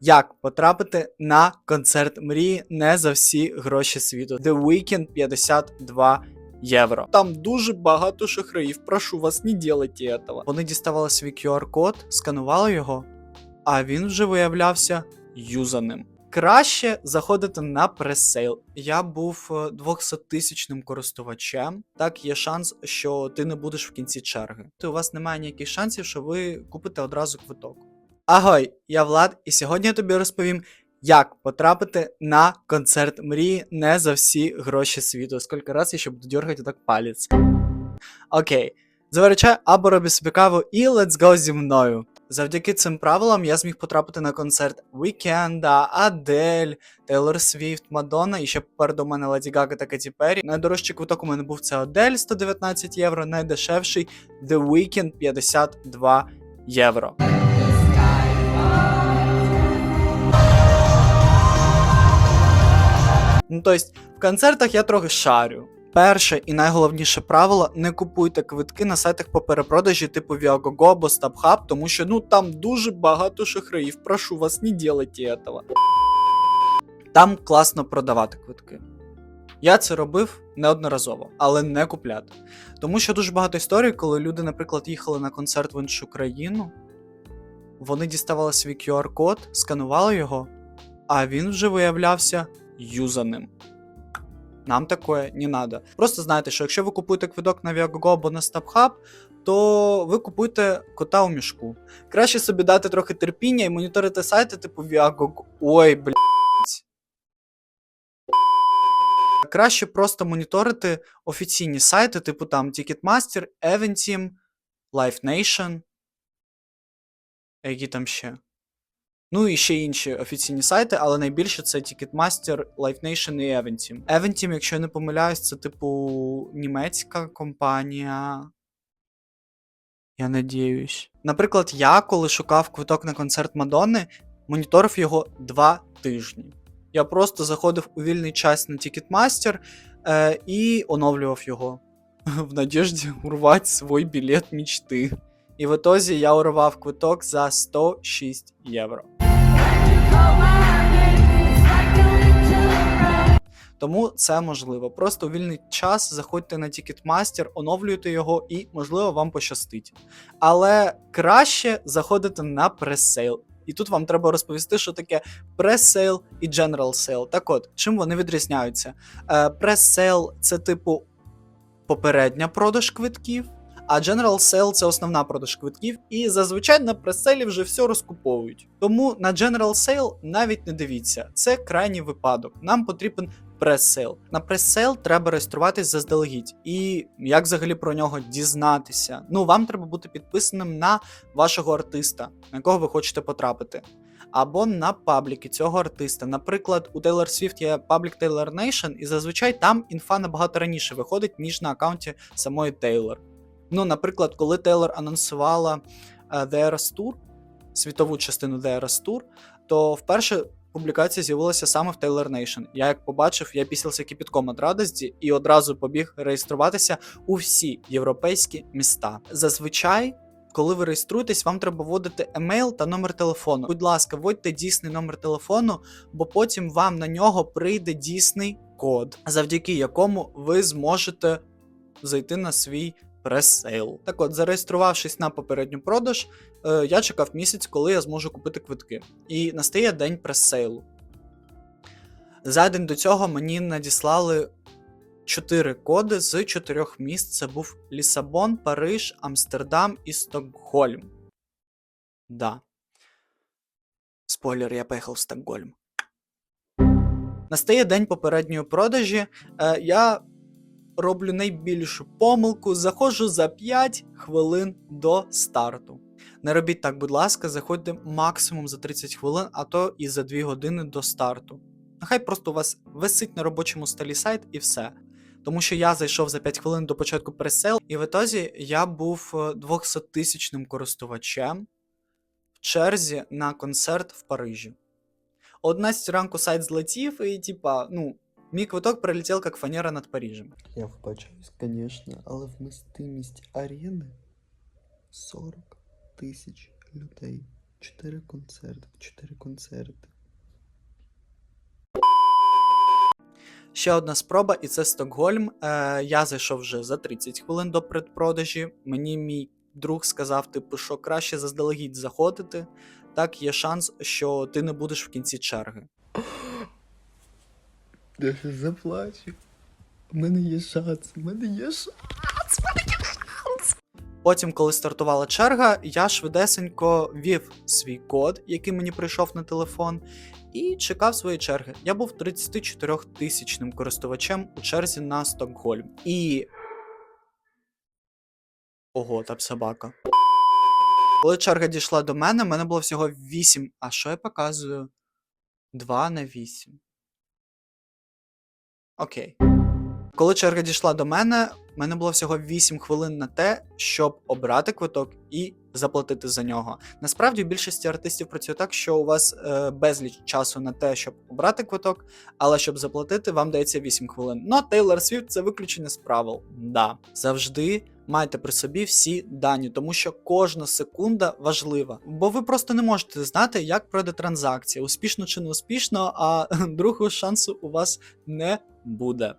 Як потрапити на концерт мрії не за всі гроші світу? The Weeknd 52 євро. Там дуже багато шахраїв. Прошу вас, не делайте этого. Вони діставали свій QR-код, сканували його, а він вже виявлявся юзаним. Краще заходити на пресейл. Я був 200-тисячним користувачем. Так є шанс, що ти не будеш в кінці черги. То у вас немає ніяких шансів, що ви купите одразу квиток. Агой, я Влад, і сьогодні я тобі розповім, як потрапити на концерт мрії не за всі гроші світу. Скільки раз я ще буду дергати так палець. Окей, заверчай або роби собі каву і let's go зі мною. Завдяки цим правилам я зміг потрапити на концерт Вікенда, Адель, Тейлор Свіфт, Мадонна і ще попереду у мене Леді Гага та Каті Перрі. Найдорожчий квиток у мене був це Адель 119 євро, найдешевший The Weeknd 52 євро. Ну, тобто, в концертах я трохи шарю. Перше і найголовніше правило не купуйте квитки на сайтах по перепродажі типу Viagogo або StubHub, тому що ну там дуже багато шахраїв. Прошу вас, не делайте этого. Там класно продавати квитки. Я це робив неодноразово, але не купляти. Тому що дуже багато історій, коли люди, наприклад, їхали на концерт в іншу країну, вони діставали свій QR-код, сканували його, а він вже виявлявся юзаним. Нам такое не надо. Просто знайте, що якщо ви купуєте квиток на Viagogo або на StubHub, то ви купуєте кота у мішку. Краще собі дати трохи терпіння і моніторити сайти типу Viagogo. Ой, блядь. Краще просто моніторити офіційні сайти, типу там Ticketmaster, Eventim, Live Nation. А Які там ще? Ну і ще інші офіційні сайти, але найбільше це Ticketmaster, Live Nation і Eventim. Eventim, якщо я не помиляюсь, це типу німецька компанія. Я надіюсь. Наприклад, я, коли шукав квиток на концерт Мадонни, моніторив його два тижні. Я просто заходив у вільний час на Ticketmaster е, і оновлював його в надіжді урвати свій білет мічти. І в ітозі я урвав квиток за 106 євро. Тому це можливо. Просто у вільний час заходьте на Ticketmaster, оновлюйте його і, можливо, вам пощастить. Але краще заходити на пресейл. І тут вам треба розповісти, що таке пресейл і general sale. Так от, чим вони відрізняються? Е, пресейл це типу попередня продаж квитків. А General Sale це основна продаж квитків, і зазвичай на преселі вже все розкуповують. Тому на General Sale навіть не дивіться, це крайній випадок. Нам потрібен прес-сейл. На прес-сейл треба реєструватись заздалегідь. І як взагалі про нього дізнатися? Ну, вам треба бути підписаним на вашого артиста, на якого ви хочете потрапити. Або на пабліки цього артиста. Наприклад, у Taylor Swift є паблік Taylor Nation, і зазвичай там інфа набагато раніше виходить, ніж на аккаунті самої Taylor. Ну, наприклад, коли Тейлор анонсувала е, The Eras Tour, світову частину The Tour, то вперше публікація з'явилася саме в Taylor Nation. Я як побачив, я пісявся кипітком від радості і одразу побіг реєструватися у всі європейські міста. Зазвичай. Коли ви реєструєтесь, вам треба вводити емейл та номер телефону. Будь ласка, вводьте дійсний номер телефону, бо потім вам на нього прийде дійсний код, завдяки якому ви зможете зайти на свій прес-сейл. Так от, зареєструвавшись на попередню продаж, е, я чекав місяць, коли я зможу купити квитки. І настає день прес-сейлу. За день до цього мені надіслали 4 коди з 4 міст. Це був Лісабон, Париж, Амстердам і Стокгольм. Да. Спойлер, я поїхав в Стокгольм. Настає день попередньої продажі. Е, я роблю найбільшу помилку, заходжу за 5 хвилин до старту. Не робіть так, будь ласка, заходьте максимум за 30 хвилин, а то і за 2 години до старту. Нехай просто у вас висить на робочому столі сайт і все. Тому що я зайшов за 5 хвилин до початку пресейл, і в ітозі я був 200-тисячним користувачем в черзі на концерт в Парижі. О 11 ранку сайт злетів, і типа, ну, мій квиток прилетів як фанера над Парижем. Я вибачаюсь, звісно, але вмістимість арени 40 тисяч людей. чотири концерти, чотири концерти. Ще одна спроба, і це Стокгольм. Е, я зайшов вже за 30 хвилин до предпродажі. Мені мій друг сказав, типу, що краще заздалегідь заходити. Так є шанс, що ти не будеш в кінці черги. Я ще заплачу. У мене є шанс, у мене є шанс. Потім, коли стартувала черга, я швидесенько ввів свій код, який мені прийшов на телефон, і чекав своєї черги. Я був 34 тисячним користувачем у черзі на Стокгольм. І. Ого, там собака. Коли черга дійшла до мене, в мене було всього 8. А що я показую? 2 на 8. Окей. Коли черга дійшла до мене, в мене було всього 8 хвилин на те, щоб обрати квиток і заплатити за нього. Насправді, в більшості артистів працює так, що у вас е, безліч часу на те, щоб обрати квиток, але щоб заплатити, вам дається 8 хвилин. Ну, Тейлор Свіфт це виключення з правил. Да. Завжди майте при собі всі дані, тому що кожна секунда важлива. Бо ви просто не можете знати, як пройде транзакція, успішно чи не успішно, а другого шансу у вас не буде.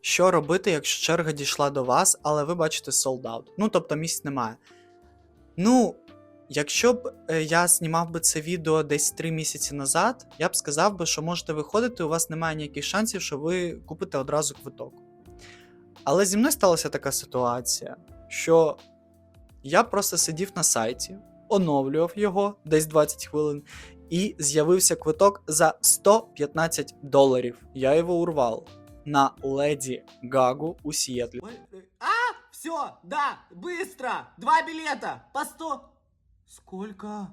Що робити, якщо черга дійшла до вас, але ви бачите sold out? Ну, тобто місць немає. Ну, якщо б е, я знімав би це відео десь 3 місяці назад, я б сказав би, що можете виходити, у вас немає ніяких шансів, що ви купите одразу квиток. Але зі мною сталася така ситуація, що я просто сидів на сайті, оновлював його десь 20 хвилин, і з'явився квиток за 115 доларів. Я його урвав на Леді Гагу у Сіетлі. А, все, да, быстро, два билета по сто. Сколько?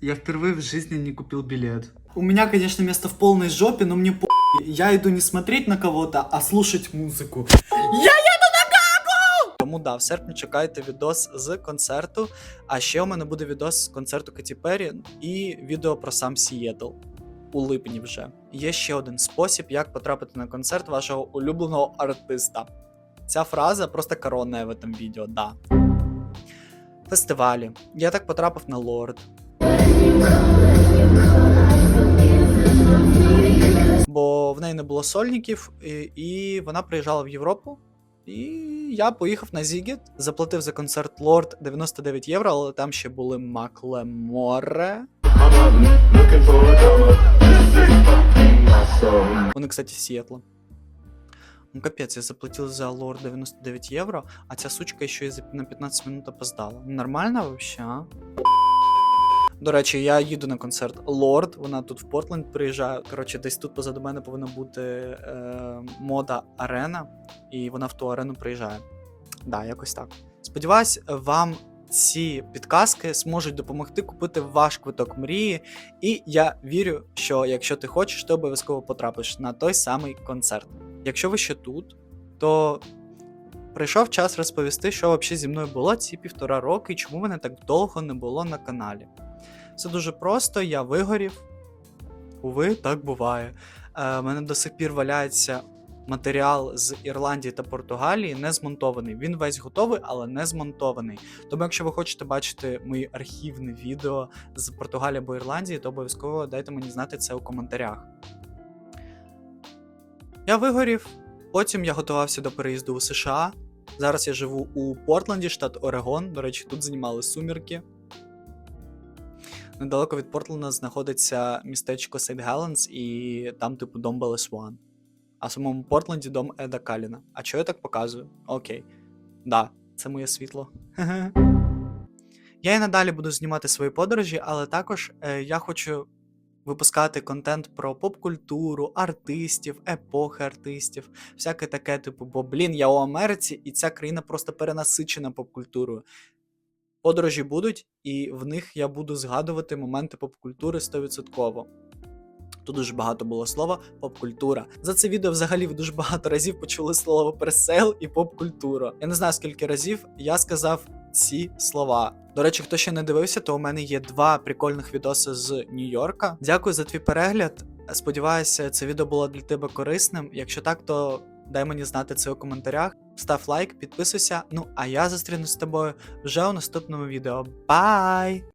Я впервые в жизни не купил билет. У меня, конечно, место в полной жопе, но мне по... Я иду не смотреть на кого-то, а слушать музику. Я еду на Гагу! Тому да, в серпні чекайте відос з концерту. А ще у мене буде відос з концерту Каті Перрі і відео про сам Сієтл. У липні вже. Є ще один спосіб, як потрапити на концерт вашого улюбленого артиста. Ця фраза просто коронна в этом відео, да. Фестивалі. Я так потрапив на Лорд. Бо в неї не було сольників, і, і вона приїжджала в Європу. І я поїхав на Зігіт, заплатив за концерт Лорд 99 євро, але там ще були Маклеморе. Вони, кстати, з Сіетла. Ну, капець, я заплатив за лор 99 євро, а ця сучка ще й на 15 минут опоздала. Нормально вообще, а? До речі, я їду на концерт Лорд, вона тут в Портленд приїжджає. Коротше, десь тут позаду мене повинна бути е, мода арена, і вона в ту арену приїжджає. Да, якось так. Сподіваюсь, вам ці підказки зможуть допомогти купити ваш квиток мрії. І я вірю, що якщо ти хочеш, ти обов'язково потрапиш на той самий концерт. Якщо ви ще тут, то прийшов час розповісти, що взагалі зі мною було ці півтора роки і чому мене так довго не було на каналі. Все дуже просто, я вигорів. Уви, так буває. Е, мене до сих пір валяється матеріал з Ірландії та Португалії не змонтований. Він весь готовий, але не змонтований. Тому, якщо ви хочете бачити мої архівне відео з Португалії або Ірландії, то обов'язково дайте мені знати це у коментарях. Я вигорів. Потім я готувався до переїзду у США. Зараз я живу у Портленді, штат Орегон. До речі, тут знімали сумірки. Недалеко від Портленда знаходиться містечко Сейт Геленс, і там, типу, дом Белес One. А в самому Портленді дом Еда Каліна. А чого я так показую? Окей. Да, це моє світло. Я і надалі буду знімати свої подорожі, але також е, я хочу випускати контент про поп-культуру, артистів, епохи артистів, всяке таке, типу, бо блін, я у Америці, і ця країна просто перенасичена поп-культурою. Подорожі будуть, і в них я буду згадувати моменти поп-культури 100%. Тут дуже багато було слова поп-культура. За це відео взагалі ви дуже багато разів почули слово пресейл і поп-культура. Я не знаю скільки разів я сказав ці слова. До речі, хто ще не дивився, то у мене є два прикольних відоси з Нью-Йорка. Дякую за твій перегляд. Сподіваюся, це відео було для тебе корисним. Якщо так, то дай мені знати це у коментарях. Став лайк, підписуйся. Ну а я зустрінусь з тобою вже у наступному відео. Бай!